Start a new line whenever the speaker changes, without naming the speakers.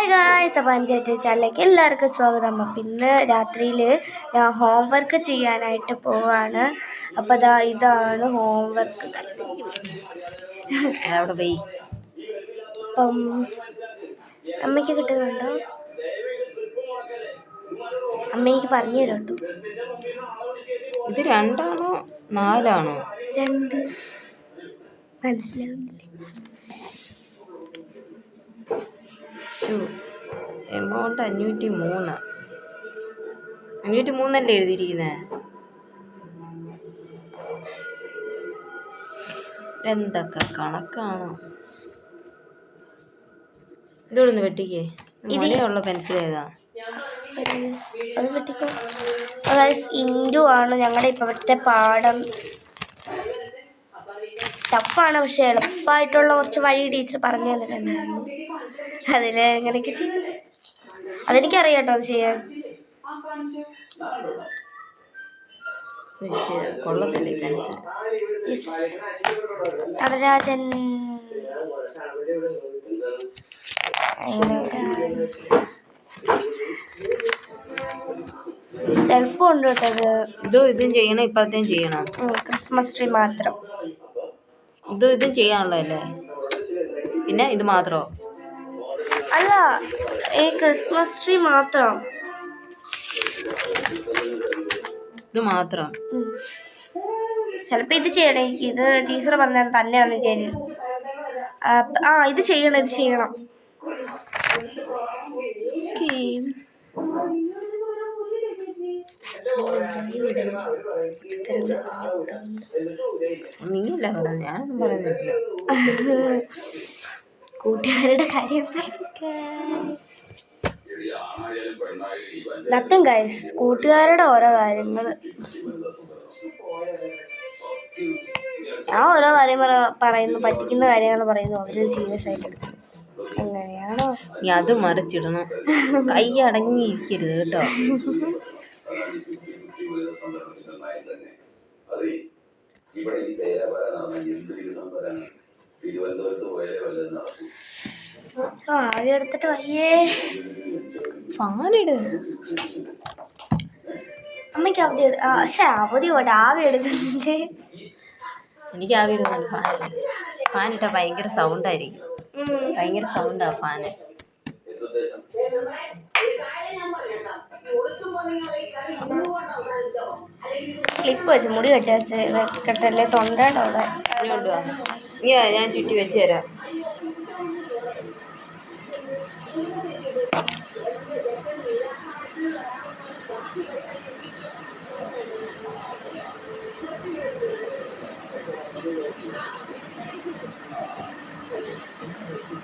Hi guys panchayat ചാനലിലേക്ക് എല്ലാവർക്കും സ്വാഗതം. അപ്പം ഇന്ന് രാത്രിയിൽ ഞാൻ ഹോംവർക്ക് ചെയ്യാനായിട്ട് പോവാണ്. അപ്പം ദാ ഇതാണ് ഹോംവർക്ക്
അവിടെ പോയി.
അപ്പം അമ്മയ്ക്ക് കിട്ടുന്നുണ്ടോ? അമ്മയ്ക്ക് പറഞ്ഞു തരാം കേട്ടോ
ഇത് രണ്ടാണോ? നാലാണോ?
രണ്ട്. മനസ്സിലാവുന്നില്ല.
ടു എമൗണ്ട് അഞ്ഞൂറ്റി മൂന്ന്. അഞ്ഞൂറ്റി മൂന്നല്ലേ എഴുതിയിരിക്കുന്നത് എന്തൊക്കെ കണക്കാണോ? ഇതോടെ ഒന്ന് വെട്ടിക്കേ ഇതിലുള്ള പെൻസിൽ ഏതാ?
അത് വെട്ടിക്കോ. അതായത് ഇൻഡു ആണ് ഞങ്ങളുടെ ഇപ്പോഴത്തെ പാഠം. ടഫാണ് പക്ഷെ എളുപ്പമായിട്ടുള്ള കുറച്ച് വഴി ടീച്ചർ പറഞ്ഞു തന്നിട്ടുണ്ടായിരുന്നു. അതിൽ എങ്ങനെയൊക്കെ ചെയ്തു? അതെനിക്കറിയാം കേട്ടോ അത് ചെയ്യാൻ.
കൊള്ളത്തില്ല പെൻസിൽ
നടരാജൻ. എളുപ്പമുണ്ട് കേട്ടോ അത്
ഇതും ഇതും ചെയ്യണം ഇപ്പഴത്തേം ചെയ്യണം.
ക്രിസ്മസ് ട്രീ മാത്രം.
ഇതും ഇതും ചെയ്യാനുള്ളതല്ലേ? പിന്നെ ഇത് മാത്രമോ
അല്ല ഈ ക്രിസ്മസ് ട്രീ മാത്രം.
ഇത് മാത്രം.
ചിലപ്പോ ചിലപ്പോൾ ഇത് ചെയ്യണേ. എനിക്ക് ഇത് ടീച്ചർ പറഞ്ഞ തന്നെയാണ് ചെയ്യുന്നത് ആ, ആ ഇത് ചെയ്യണം ഇത് ചെയ്യണം.
നീയല്ല പറഞ്ഞു ഞാനൊന്നും പറയുന്നില്ല.
കൂട്ടുകാരുടെ കാര്യം നത്തും ഗൈസ് കൂട്ടുകാരുടെ ഓരോ കാര്യങ്ങൾ. ഞാൻ ഓരോ കാര്യം പറ- പറയുന്നു പറ്റിക്കുന്ന കാര്യങ്ങൾ പറയുന്നു. അവർ സീരിയസ് ആയിട്ട് എടുക്കും. എങ്ങനെയാണോ
നീ അത് മറിച്ചിടണം. കൈ അടങ്ങിയിരിക്കരുത് കേട്ടോ.
ആ, ആവി എടുത്തിട്ട് വയ്യേ.
ഫാനിട്
അമ്മയ്ക്ക് അവധി പക്ഷേ അവധി പോട്ടെ ആവി എടുക്കുന്നില്ലേ?
എനിക്ക് ആവി ഇടുന്നുണ്ട് ഫാൻ ഫാൻ ഇട്ടാൽ ഭയങ്കര സൗണ്ടായിരിക്കും. ഭയങ്കര സൗണ്ടാ ഫാന്
ക്ലിപ്പ് വെച്ച് മുടി കെട്ടി വെച്ച് വെക്കട്ടല്ലേ തൊണ്ടയുടെ അവിടെ?
ഇങ്ങോട്ട് വാ നീ വാ, ഞാൻ ചുറ്റി വെച്ച് തരാം.
Por